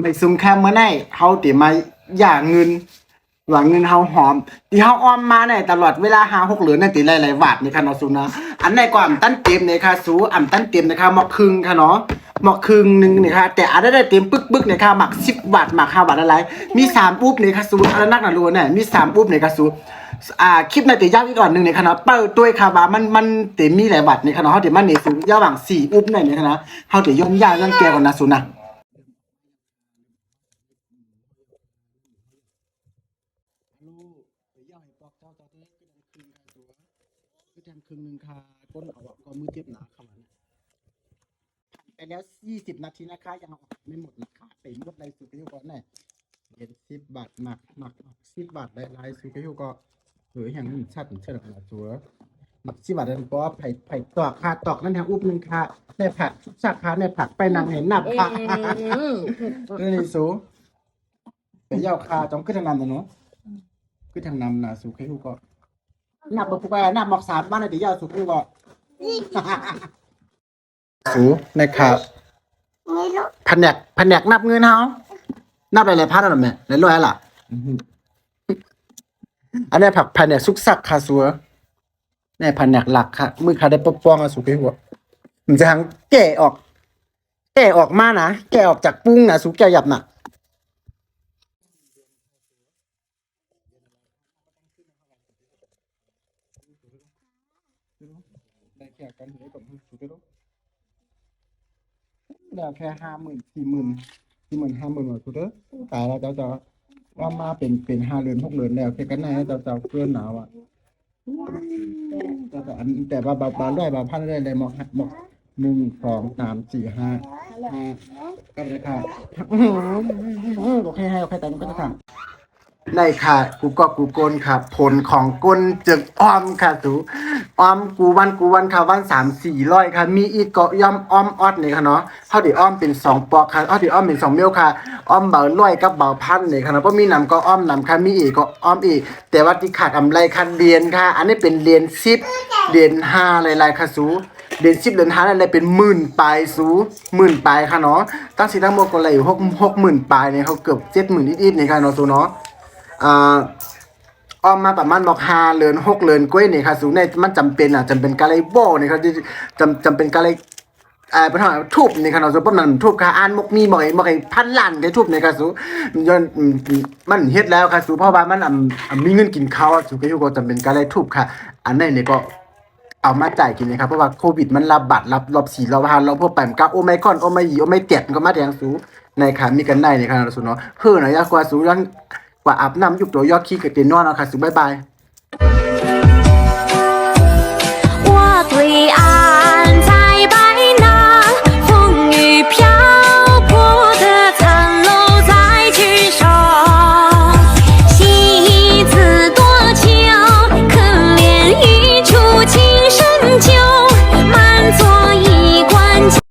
ไม่ซุ่มแค่เมื่อไหร่เฮาติมาอย่าเงินหวังเงินเฮาหอมที่เฮาออมมาในตลอดเวลาหาหกเหลือนั่นติหลายๆบาทนี่ค่ะเนาะสูนะอันไหนก็อ่ำตั้นเต็มเนี่ยค่ะสูอ่ำตั้นเต็มนะคะหมอกครึ่งค่ะเนาะหมอกครึ่งหนึ่งเนี่ยค่ะแต่อันได้ได้เต็มปึ๊กปึ๊กเนี่ยค่ะหมัก10บบาทหมัก5บาทอะไรมี3ปุ๊บเนี่ยค่ะสูอันนักหน่ะรู้เนี่ยมี3ปุ๊บเนี่ยค่ะสูอ่าคลิปในติยาวอีกก่อนหนึ่งเนี่ยค่ะเนาะเปิดตัวค่ะว่ามันมันเต็มมีหลายบาทเนี่ยค่ะเนาะเฮาติมันเนี่ยสูระหว่าง4ปุ๊บเนี่ยเนี่ยค่ะนะเฮาติย่อมยากย่อมแก่ก่อนนะสูนะ ลูกไปย่อยปอกเจ้าเจ้าเต้ก็ดังคืนค่ะตัวก็ดังคืนหนึ่งค่ะก้นเอาออกก็มือเจ็บหนาค่ะมันผ่านไปแล้วยี่สิบนาทีนะคะ ยังเอาออกไม่หมดนะคะไปหมดเลยสุกิวก่อนแน่เย็นสิบบาทหมักหมักสิบบาทได้ลายสุกิวก็เอออย่างนี้ชัดเชิดขนาดตัวหมักสิบบาทนั่นก็ไผ่ไผ่ตอกค่ะตอกนั่นทางอุบหนึ่งค่ะในผักสาขาในผักไปนางเห็นหนับค่ะนี่สูไปย่อคาต้องขึ้นทางนั้นนะเนาะ คือทางนำนะสุขให้ลูกก็นับบ่ปุ๊บนับหมอกสามบ้านในที่ยาวสุขให้ลูกก็สูนะครับแผนกแผนกนับเงินเฮานับอะไรพันอะไรแม่ในร้อยล่ะอื้อหืออันนี้ผักแผนกสุกสักค่ะสัวนี่แผนกหลักค่ะมือค่ะได้ปกป้องอะสุขให้ลูกมันจะทางแก่ออก แก่ออกมานะแก่ออกจากปุ้งนะสุกแก่หยับน่ะ ได้แค่กันเหลือกับสุดแล้วแล้วแค่ห้าหมื่นสี่หมื่นสี่หมื่นห้าหมื่นหมดสุดแล้วตายแล้วเจ้าเจ้าว่ามาเป็นเป็นห้าเรือนหกเรือนแล้วแค่กันไหนเจ้าเจ้าเกินหนาวอะแต่แต่อันแต่ว่าบาบาด้วยบาพันได้เลยหมอกหมอกหนึ่งสองสามสี่ห้าห้าก็เลยค่ะโอเคให้โอเคแต่งก็จะทำ ในค่ะกูก็กูโกนค่ะ ผลของก้นจึงอ้อมค่ะสูอ้อมกูวันกูวันค่ะวันสามสี่ร้อยค่ะ มีอีกก็ย่อมอ้อมออดเนี่ยค่ะเนาะเท่าที่อ้อมเป็นสองปอกค่ะเท่าที่อ้อมเป็นสองเมียวค่ะ อ้อมเบาร้อยกับเบาพันเนี่ยค่ะเนาะเพราะมีนำก็อ้อมนำค่ะมีอีกก็อ้อมอีก แต่ว่าที่ขาดอำไรค่ะเรียนค่ะ อันนี้เป็นเรียนสิบเรียนห้าหลายๆค่ะสูเรียนสิบเรียนห้าอะไรเป็นหมื่นปลายสูหมื่นปลายค่ะเนาะตั้งสิทั้งหมดก็เลยอยู่หกหกหมื่นปลายเนี่ยเขาเกือบเจ็ดหมื่นนิดๆนี่ยค่ะเนาะสูเนาะ อ่าออมมาประมาณบอกหาเรือนหกเรือนกล้วยนี่ค่ะสูงในมันจำเป็นอะจำเป็นกะเลโบนี่ครับจำจำเป็นกะเลอ่าเป็นทางทูบนี่ค่ะเนาะสูเพราะมันทูบค่ะอ่านมกมีบอกไอ้บอกไอ้พันล้านได้ทูบนี่ค่ะสูย้อนมันเฮ็ดแล้วค่ะสูเพราะว่ามันมีเงินกินข้าวสูก็อยู่ก็จำเป็นกะเลทูบค่ะ อันนั้นนี่ก็เอามาจ่ายกินนะครับเพราะว่าโควิดมันระบาดรับรอบสี่รอบห้ารอบพวกแปมก้าโอไมคอนโอไมยีโอไมเจ็ดก็มาแดงสูในค่ะมีกันได้ในค่ะสูเนาะเพื่อหน่อยยากกว่าสูย้อน ว่าอาบน้ำยุบตัวยอดขี้กับเตียนนอนเอาค่ะสุบายบาย